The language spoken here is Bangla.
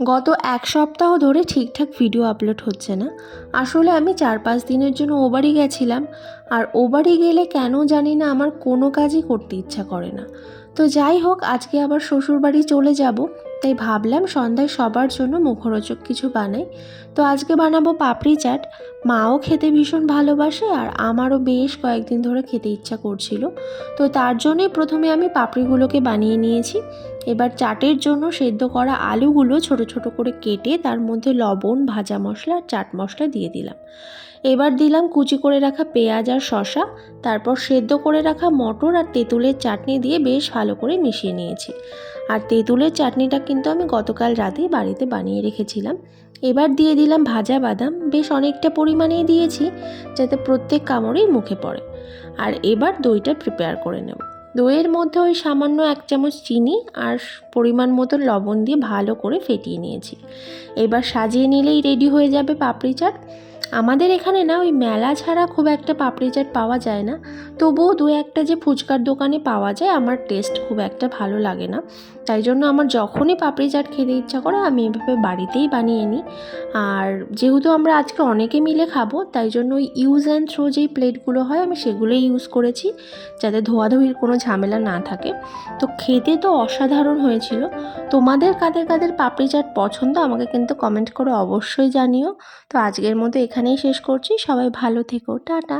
গত এক সপ্তাহ ধরে ঠিকঠাক ভিডিও আপলোড হচ্ছে না। আসলে আমি চার পাঁচ দিনের জন্য ওবারই গেছিলাম, আর ও বাড়ি গেলে কেন জানি না আমার কোনো কাজই করতে ইচ্ছা করে না। তো যাই হোক, আজকে আবার শ্বশুরবাড়ি চলে যাব, তাই ভাবলাম সন্ধ্যায় সবার জন্য মুখরোচক কিছু বানাই। তো আজকে বানাবো পাপড়ি চাট। মাও খেতে ভীষণ ভালোবাসে, আর আমারও বেশ কয়েকদিন ধরে খেতে ইচ্ছা করছিল। তো তার জন্যই প্রথমে আমি পাপড়িগুলোকে বানিয়ে নিয়েছি। এবার চাটের জন্য সেদ্ধ করা আলুগুলো ছোট ছোট করে কেটে তার মধ্যে লবণ, ভাজা মশলা আর চাট মশলা দিয়ে দিলাম। এবার দিলাম কুচি করে রাখা পেঁয়াজ আর শশা তারপর সেদ্ধ করে রাখা মটর আর তেঁতুলের চাটনি দিয়ে বেশ ভালো করে মিশিয়ে নিয়েছি। আর তেঁতুলের চাটনিটা কিন্তু আমি গতকাল রাতেই বাড়িতে বানিয়ে রেখেছিলাম। এবার দিয়ে দিলাম ভাজা বাদাম। বেশ অনেকটা পরিমাণেই দিয়েছি, যাতে প্রত্যেক কামড়েই মুখে পড়ে। আর এবার দইটা প্রিপেয়ার করে নেব। দইয়ের মধ্যে ওই সামান্য এক চামচ চিনি আর পরিমাণ মতো লবণ দিয়ে ভালো করে ফেটিয়ে নিয়েছি। এবার সাজিয়ে নিলেই রেডি হয়ে যাবে পাপড়ি চাট। আমাদের এখানে না ওই মেলা ছাড়া খুব একটা পাপড়ি চাট পাওয়া যায় না। তবুও দু একটা যে ফুচকার দোকানে পাওয়া যায়, আমার টেস্ট খুব একটা ভালো লাগে না। তাই জন্য আমার যখনই পাপড়ি চাট খেতে ইচ্ছা করে, আমি এভাবে বাড়িতেই বানিয়ে নিই। আর যেহেতু আমরা আজকে অনেকে মিলে খাব, তাই জন্য ওই ইউজ অ্যান্ড থ্রো যেই প্লেটগুলো হয়, আমি সেগুলোই ইউজ করেছি, যাতে ধোয়াধুয়ির কোনো ঝামেলা না থাকে। তো খেতে তো অসাধারণ হয়েছিল। তোমাদের কাদের কাদের পাপড়ি চাট পছন্দ, আমাকে কিন্তু কমেন্ট করে অবশ্যই জানিও। তো আজকের মতো এখানেই শেষ করছি। সবাই ভালো থেকো। টাটা।